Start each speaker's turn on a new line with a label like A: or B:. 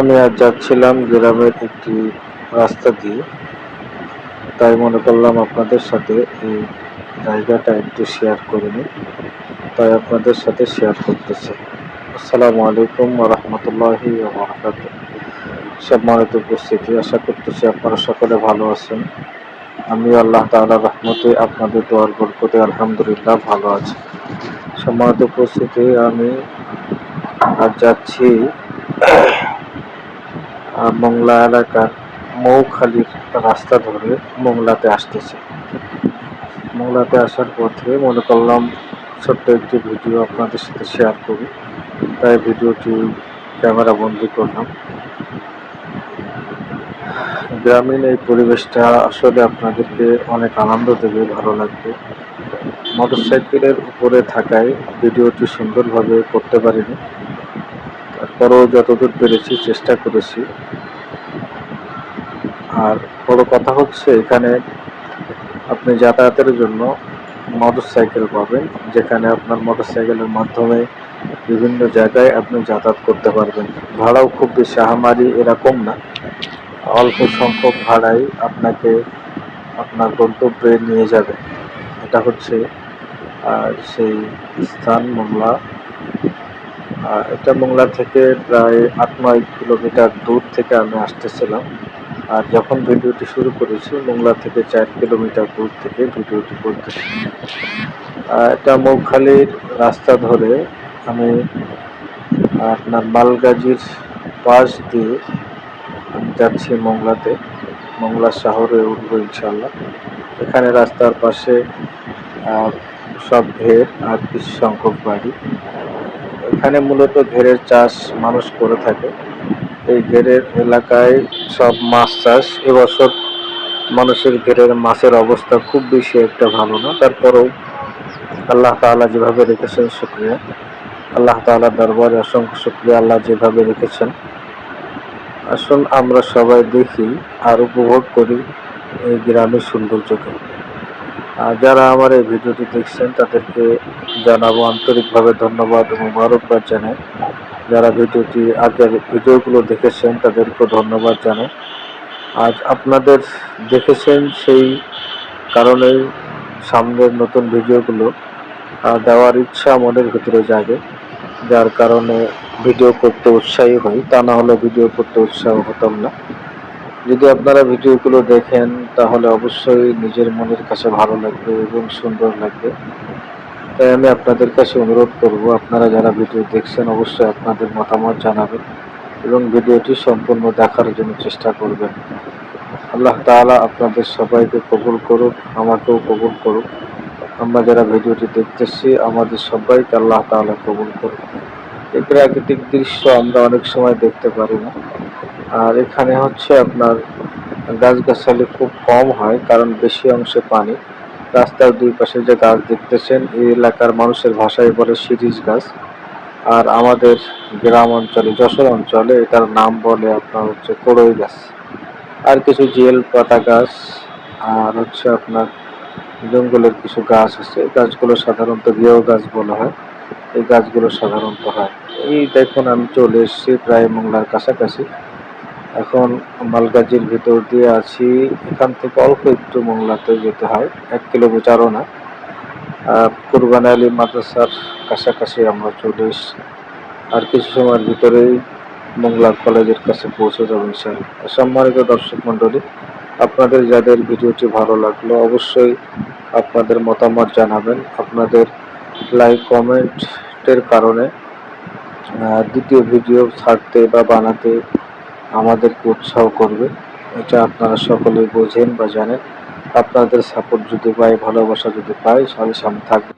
A: আমি আজ যাচ্ছিলাম, গ্রামের একটি রাস্তা দিয়ে। তাই মনে করলাম আপনাদের সাথে এই জায়গাটা একটু শেয়ার করে নিই। তাই আপনাদের সাথে শেয়ার করতেছি। আসসালামু আলাইকুম রহমতুল্লাহি বরকাত সম্মানিত উপস্থিতি, আশা করতেছি আপনারা সকলে ভালো আছেন। আমি আল্লাহ তাআলা রহমতে আপনাদের দোয়ার বরকতে আলহামদুলিল্লাহ ভালো আছি। সম্মানিত উপস্থিতি, আমি আজ যাচ্ছি মোংলা এলাকার মৌখালির রাস্তা ধরে মোংলাতে আসতেছে। মোংলাতে আসার পথে মনে করলাম ছোট্ট একটি ভিডিও আপনাদের সাথে শেয়ার করি। তাই ভিডিওটি ক্যামেরা বন্দি করলাম। গ্রামীণ এই পরিবেশটা আসলে আপনাদেরকে অনেক আনন্দ দেবে, ভালো লাগবে। মোটরসাইকেলের উপরে থাকায় ভিডিওটি সুন্দরভাবে করতে পারিনি। তারপরেও যতদূর পেরেছি চেষ্টা করেছি। আর বড় কথা হচ্ছে এখানে আপনি যাতায়াতের জন্য মোটর সাইকেল পাবেন যেখানে আপনার মোটর সাইকেলের মাধ্যমে বিভিন্ন জায়গায় আপনি যাতায়াত করতে পারবেন। ভাড়াও খুব বেশি আহামারি এরকম না। অল্প সংখ্যক ভাড়াই আপনাকে আপনার গন্তব্যে নিয়ে যাবে। এটা হচ্ছে সেই স্থান মোংলা আহ, এটা মোংলা থেকে প্রায় আট, নয় কিলোমিটার দূর থেকে আমি আসতেছিলাম। আর যখন ভিডিওটি শুরু করেছি, মোংলা থেকে চার কিলোমিটার দূর থেকে ভিডিওটি করতেছি। এটা মৌখালির রাস্তা ধরে আমি আপনার মালগাজির পাশ দিয়ে আমি যাচ্ছি মোংলাতে। মোংলা শহরে উঠবো ইনশাল্লাহ এখানে রাস্তার পাশে সব ঘের আর কিছু সংখ্যক বাড়ি। এখানে মূলত ঘেরের চাষ মানুষ করে থাকে। এই ঘেরের এলাকায় সব মাছ চাষ এবছর মানুষের ঘেরের মাছের অবস্থা খুব বেশি একটা ভালো না। তারপরেও আল্লাহ তাআলা যেভাবে রেখেছেন, শুক্রিয়া। আল্লাহ তাআলার দরবারে অসংখ্য শুক্রিয়া আল্লাহ যেভাবে রেখেছেন। আসুন আমরা সবাই দেখি আর উপভোগ করি এই গ্রামের সৌন্দর্যকে। যারা আমার এই ভিডিওটি দেখছেন, তাদেরকে জানাব আন্তরিকভাবে ধন্যবাদ এবং মোবারকবাদ জানাই। যারা ভিডিওটি আগের ভিডিওগুলো দেখেছেন, তাদেরকেও ধন্যবাদ জানাই। আজ আপনাদের দেখেছেন সেই কারণেই সামনের নতুন ভিডিওগুলো দেওয়ার ইচ্ছা মনের ভিতরে জাগে। যার কারণে ভিডিও করতে উৎসাহী হই। তা না হলে ভিডিও করতে উৎসাহ হতাম না। যদি আপনারা ভিডিওগুলো দেখেন, তাহলে অবশ্যই নিজের মনের কাছে ভালো লাগবে এবং সুন্দর লাগবে। তাই আমি আপনাদের কাছে অনুরোধ করব, আপনারা যারা ভিডিও দেখছেন, অবশ্যই আপনাদের মতামত জানাবেন এবং ভিডিওটি সম্পূর্ণ দেখার জন্য চেষ্টা করবেন। আল্লাহ তাআলা আপনাদের সবাইকে কবুল করুক, আমাকেও কবুল করুক। আমরা যারা ভিডিওটি দেখতেছি, আমাদের সবাইকে আল্লাহ তাআলা কবুল করুক। এই প্রাকৃতিক দৃশ্য আমরা অনেক সময় দেখতে পারি না। আর এখানে হচ্ছে আপনার গাছগাছালি খুব কম হয়, কারণ বেশি অংশে পানি। রাস্তার দুই পাশে যে গাছ দেখতেছেন, এই এলাকার মানুষের ভাষায় বলে শিরিষ গাছ। আর আমাদের গ্রাম অঞ্চলে, যশোর অঞ্চলে এটার নাম বলে আপনার হচ্ছে কড়ই গাছ। আর কিছু জেল পাতা গাছ, আর হচ্ছে আপনার জঙ্গলের কিছু গাছ আছে। গাছগুলো সাধারণত গেও গাছ বলা হয়। এই গাছগুলো সাধারণত হয়। এই দেখুন, আমি চলে এসেছি প্রায় মোংলার কাছাকাছি। এখন মালগাজির ভিতর দিয়ে আছি। এখান থেকে অল্প একটু মোংলাতে যেতে হয়, এক কিলোমিটারও না। কুরবান আলী মাদ্রাসার কাছাকাছি আমরা চলে এসেছি। আর কিছু সময়ের ভিতরেই মোংলা কলেজের কাছে পৌঁছে যাব ইনশাআল্লাহ। সম্মানিত দর্শক মণ্ডলী, আপনাদের যাদের ভিডিওটি ভালো লাগল, অবশ্যই আপনাদের মতামত জানাবেন। আপনাদের লাইক কমেন্টের কারণে দ্বিতীয় ভিডিও ছাড়তে বা বানাতে আমাদেরকে উৎসাহ করবে। এটা আপনারা সকলেই বোঝেন বা জানেন। আপনাদের সাপোর্ট যদি পাই, ভালোবাসা যদি পাই, তাহলে সামনে থাকবে।